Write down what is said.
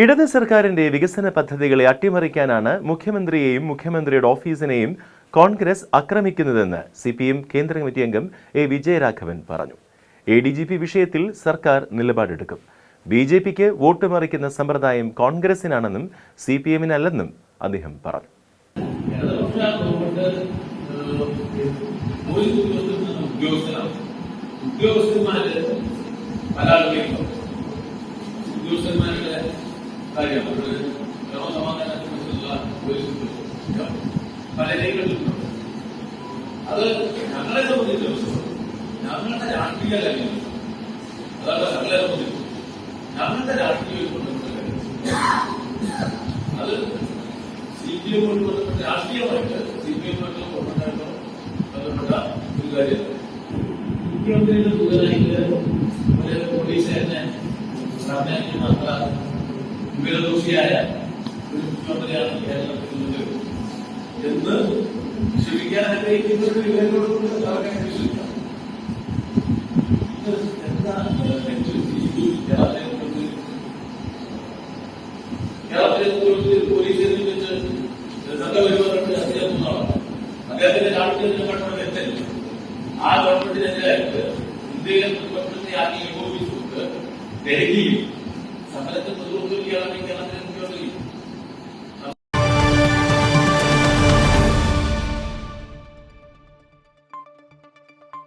ഇടത് സർക്കാരിന്റെ വികസന പദ്ധതികളെ അട്ടിമറിക്കാനാണ് മുഖ്യമന്ത്രിയെയും മുഖ്യമന്ത്രിയുടെ ഓഫീസിനെയും കോൺഗ്രസ് ആക്രമിക്കുന്നതെന്ന് സി പി എം കേന്ദ്ര കമ്മിറ്റി അംഗം എ വിജയരാഘവൻ പറഞ്ഞു. എ ഡി ജി പി വിഷയത്തിൽ സർക്കാർ നിലപാടെടുക്കും. ബി ജെ പിക്ക് വോട്ട് മറിക്കുന്ന സമ്പ്രദായം കോൺഗ്രസിനാണെന്നും സി പി എമ്മിനല്ലെന്നും അദ്ദേഹം പറഞ്ഞു. ഉദ്യോഗസ്ഥന്മാര് ഉദ്യോഗസ്ഥന്മാരുടെ കാര്യം അവർ ക്രമസമാധാനത്തിനുള്ള പോലീസ് ഉദ്യോഗസ്ഥർ പലരെയും കണ്ടിട്ടുണ്ട് അത് ഞങ്ങളെ സംബന്ധിച്ചിടത്തോളം ഞങ്ങളുടെ രാഷ്ട്രീയ അതാണ് ഞങ്ങളെ സംബന്ധിച്ചു ഞങ്ങളുടെ രാഷ്ട്രീയ അത് സി പി എമ്മുമായിട്ട് ബന്ധപ്പെട്ട രാഷ്ട്രീയമായിട്ട് സി പി എമ്മുമായിട്ട് ബന്ധപ്പെട്ടായിട്ടോ ബന്ധപ്പെട്ട ഒരു കാര്യമാണ് മുഖ്യമന്ത്രിയുടെ ദൂതനായിട്ട് ഒരു പോലീസുകാരനെ പറഞ്ഞയക്കുന്ന അത്ര വിവരദോഷിയായ ഒരു മുഖ്യമന്ത്രിയാണ് കേരളത്തിൽ എന്ന് ക്ഷമിക്കാൻ ആഗ്രഹിക്കുന്ന ഒരു വിവരങ്ങളോട് വെച്ച് അദ്ദേഹം ഒന്നാണ് അദ്ദേഹത്തിന്റെ രാഷ്ട്രീയ പട്ടണം വ്യക്തല്ല ആ ഗവൺമെന്റിനെതിരായിട്ട് ഇന്ത്യയിലെ ഗവൺമെന്റിനെ ആദ്യം ഏകോപിച്ചുകൊണ്ട് ഡൽഹിയിൽ Sampai itu perlu beliau yang dalam dalam beliau.